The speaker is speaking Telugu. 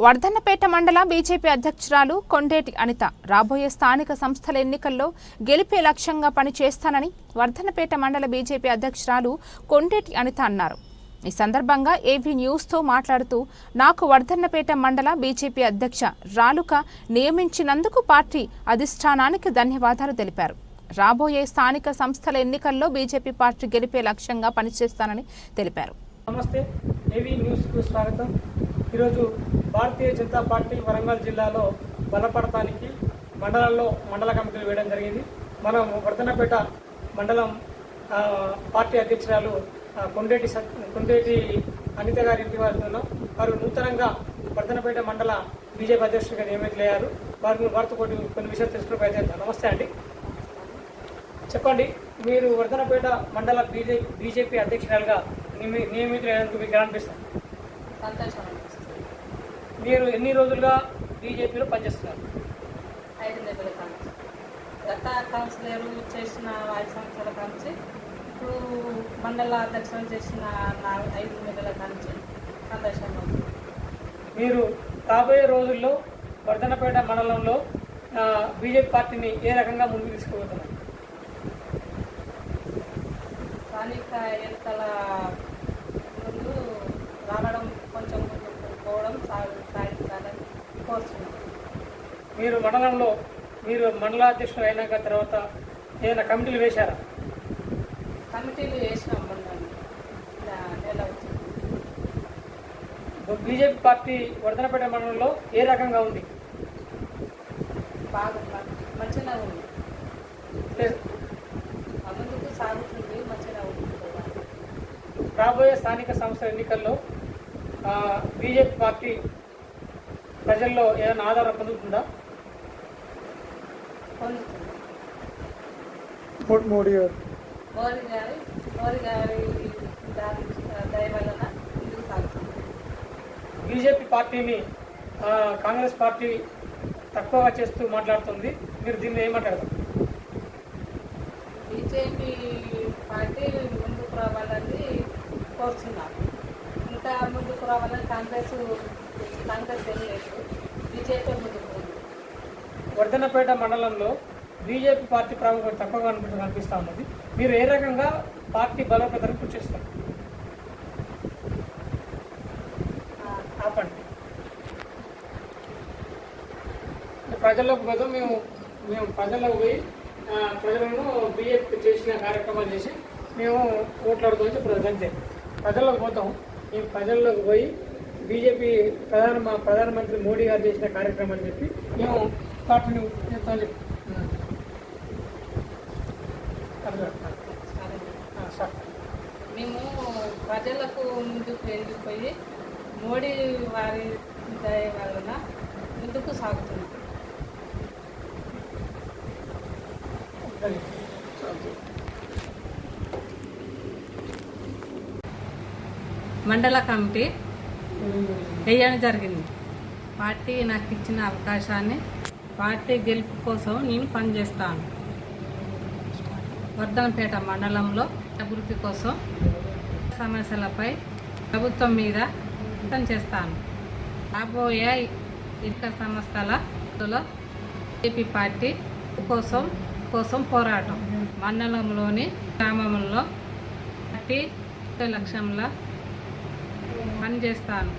వర్ధన్నపేట మండల బీజేపీ అధ్యక్షురాలు కొండేటి అనిత రాబోయే స్థానిక సంస్థల ఎన్నికల్లో గెలిపే లక్ష్యంగా పనిచేస్తానని వర్ధన్నపేట మండల బీజేపీ అధ్యక్షురాలు కొండేటి అనిత అన్నారు. ఈ సందర్భంగా ఏవీ న్యూస్తో మాట్లాడుతూ నాకు వర్ధన్నపేట మండల బీజేపీ అధ్యక్ష రాలుక నియమించినందుకు పార్టీ అధిష్టానానికి ధన్యవాదాలు తెలిపారు. రాబోయే స్థానిక సంస్థల ఎన్నికల్లో బీజేపీ పార్టీ గెలిపే లక్ష్యంగా పనిచేస్తానని తెలిపారు. నమస్తే ఏవీ న్యూస్కు స్వాగతం. ఈరోజు భారతీయ జనతా పార్టీ వరంగల్ జిల్లాలో బలపడటానికి మండలంలో మండల కమిటీలు వేయడం జరిగింది. మనం వర్ధనపేట మండలం పార్టీ అధ్యక్షురాలు కొండేటి సత్ కొండేటి అనిత గారి ఇంటి వెళ్తున్నాం వారు నూతనంగా వర్ధనపేట మండల బీజేపీ అధ్యక్షుడిగా నియమితులయ్యారు. వారిని వారితో కొన్ని కొన్ని విషయాలు తెలుసుకునే ప్రయత్నిద్దాం నమస్తే అండి. చెప్పండి మీరు వర్ధనపేట మండల బీజేపీ బీజేపీ అధ్యక్షురాలుగా నియమి- నియమితులైనందుకు మీకు ఎలా అనిపిస్తుంది? సంతోషం మీరు ఎన్ని రోజులుగా బీజేపీలో పనిచేస్తున్నారు? ఐదు నెలల కాంచి. గత కౌన్సిలర్ చేసిన ఐదు సంవత్సరాల కాంచి. ఇప్పుడు మండల అధ్యక్షులు చేసిన నాలుగు ఐదు నెలల కాంచి ఉంది మీరు రాబోయే రోజుల్లో వర్ధనపేట మండలంలో బీజేపీ పార్టీని ఏ రకంగా ముందుకు తీసుకుపోతున్నారు? స్థానిక ఎన్నికల ముందు రావడం పోవడం సాగు సాగించాలని కోరుతున్నాం మీరు మండలంలో మీరు మండల అధ్యక్షుడు అయినాక తర్వాత ఏదైనా కమిటీలు వేశారా? కమిటీలు వేసినాం నెల వచ్చింది. బీజేపీ పార్టీ వర్ధనపేట మండలంలో ఏ రకంగా ఉంది? బాగుంది మంచిగా ఉంది. ముందుకు సాగుతుంది మంచిగా ఉంది. రాబోయే స్థానిక సంస్థల ఎన్నికల్లో బీజేపీ పార్టీ ప్రజల్లో ఏదైనా ఆధారం పొందుతుందా? మోడీ గారు. మోదీ గారి మోదీ గారి దాని దయ వలన ముందుకు సాగుతుంది. బీజేపీ పార్టీని ఆ, కాంగ్రెస్ పార్టీ తక్కువగా చేస్తూ మాట్లాడుతుంది. మీరు దీన్ని ఏమంటారు బీజేపీ పార్టీ ముందుకు రావాలని కోరుతున్నారు. ఇంకా ముందుకు రావాలని కాంగ్రెస్ కాంగ్రెస్ ఏం లేదు. బీజేపీ ముందుకు వర్ధనపేట మండలంలో బీజేపీ పార్టీ ప్రాముఖ్యత తక్కువగా అనిపి కనిపిస్తూ ఉన్నది. మీరు ఏ రకంగా పార్టీ బలోపేతానికి కృషి చేస్తారు? ఆపండి. ప్రజల్లోకి పోతాం మేము మేము ప్రజల్లోకి పోయి ప్రజలను బీజేపీ చేసిన కార్యక్రమాలు చేసి మేము అంతే. ప్రజల్లోకి పోతాం. మేము ప్రజల్లోకి పోయి బీజేపీ ప్రధాన మా ప్రధానమంత్రి మోడీ గారు చేసిన కార్యక్రమం చెప్పి మేము పార్టీని చేస్తామని చెప్పి సార్ మేము ప్రజలకు ముందుకు వెళ్ళిపోయి మోడీ వారి దయ వలన ముందుకు సాగుతున్నాం. మండల కమిటీ. వేయడం జరిగింది. పార్టీ నాకు ఇచ్చిన అవకాశాన్ని పార్టీ గెలుపు కోసం నేను పనిచేస్తాను. వర్ధనపేట మండలంలో అభివృద్ధి కోసం సమస్యలపై ప్రభుత్వం మీద చేస్తాను. రాబోయే ఇతర సంస్థలలో ఏపీ పార్టీ కోసం కోసం పోరాటం. మండలంలోని గ్రామంలో పార్టీ పని పనిచేస్తాను